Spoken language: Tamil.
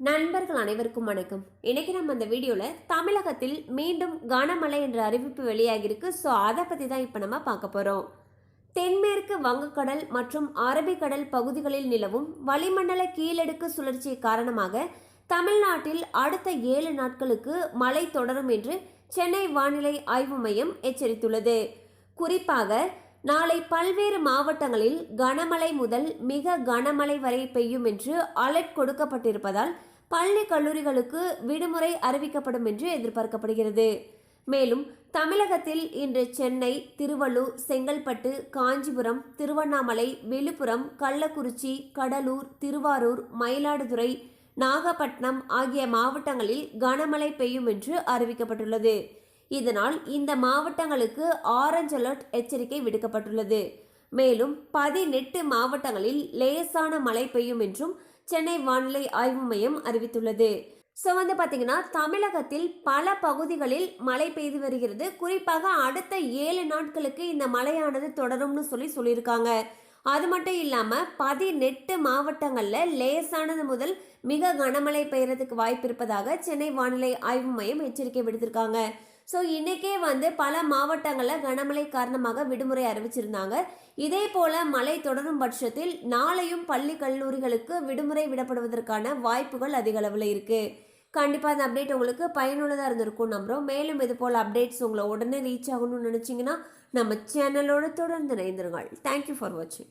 நண்பர்கள் அனைவருக்கும் வணக்கம். இன்னைக்கு நம்ம அந்த வீடியோவில் தமிழகத்தில் மீண்டும் கனமழை என்ற அறிவிப்பு வெளியாகிருக்கு ஸோ அதை பற்றி தான் இப்போ நம்ம பார்க்க போகிறோம் தென்மேற்கு வங்கக்கடல் மற்றும் அரபிக்கடல் பகுதிகளில் நிலவும் வளிமண்டல கீழடுக்கு சுழற்சி காரணமாக தமிழ்நாட்டில் அடுத்த ஏழு நாட்களுக்கு மழை தொடரும் என்று சென்னை வானிலை ஆய்வு மையம் எச்சரித்துள்ளது. குறிப்பாக நாளை பல்வேறு மாவட்டங்களில் கனமழை முதல் மிக கனமழை வரை பெய்யும் என்று அலர்ட் கொடுக்கப்பட்டிருப்பதால் பள்ளி கல்லூரிகளுக்கு விடுமுறை அறிவிக்கப்படும் என்று எதிர்பார்க்கப்படுகிறது. மேலும் தமிழகத்தில் இன்று சென்னை திருவள்ளூர் செங்கல்பட்டு காஞ்சிபுரம் திருவண்ணாமலை விழுப்புரம் கள்ளக்குறிச்சி கடலூர் திருவாரூர் மயிலாடுதுறை நாகப்பட்டினம் ஆகிய மாவட்டங்களில் கனமழை பெய்யும் என்று அறிவிக்கப்பட்டுள்ளது. இதனால் இந்த மாவட்டங்களுக்கு ஆரஞ்ச் அலர்ட் எச்சரிக்கை விடுக்கப்பட்டுள்ளது. மேலும் பதினெட்டு மாவட்டங்களில் லேசான மழை பெய்யும் என்றும் சென்னை வானிலை ஆய்வு மையம் அறிவித்துள்ளது. ஸோ வந்து பார்த்தீங்கன்னா தமிழகத்தில் பல பகுதிகளில் மழை பெய்து வருகிறது. குறிப்பாக அடுத்த ஏழு நாட்களுக்கு இந்த மழையானது தொடரும்னு சொல்லி சொல்லியிருக்காங்க. அது மட்டும் இல்லாமல் பதினெட்டு மாவட்டங்களில் லேசானது முதல் மிக கனமழை பெய்யறதுக்கு வாய்ப்பு இருப்பதாக சென்னை வானிலை ஆய்வு மையம் எச்சரிக்கை விடுத்திருக்காங்க. ஸோ இன்றைக்கே வந்து பல மாவட்டங்களில் கனமழை காரணமாக விடுமுறை அறிவிச்சிருந்தாங்க. இதே போல மழை தொடரும் பட்சத்தில் நாளையும் பள்ளி கல்லூரிகளுக்கு விடுமுறை விடப்படுவதற்கான வாய்ப்புகள் அதிகளவில் இருக்குது கண்டிப்பாக அந்த அப்டேட் உங்களுக்கு பயனுள்ளதாக இருந்திருக்கும் நம்புகிறோம் மேலும் இது போல் அப்டேட்ஸ் உங்களை உடனே ரீச் ஆகணும்னு நினச்சிங்கன்னா நம்ம சேனலோடு தொடர்ந்து இணைந்திருங்கள். தேங்க்யூ ஃபார் வாட்சிங்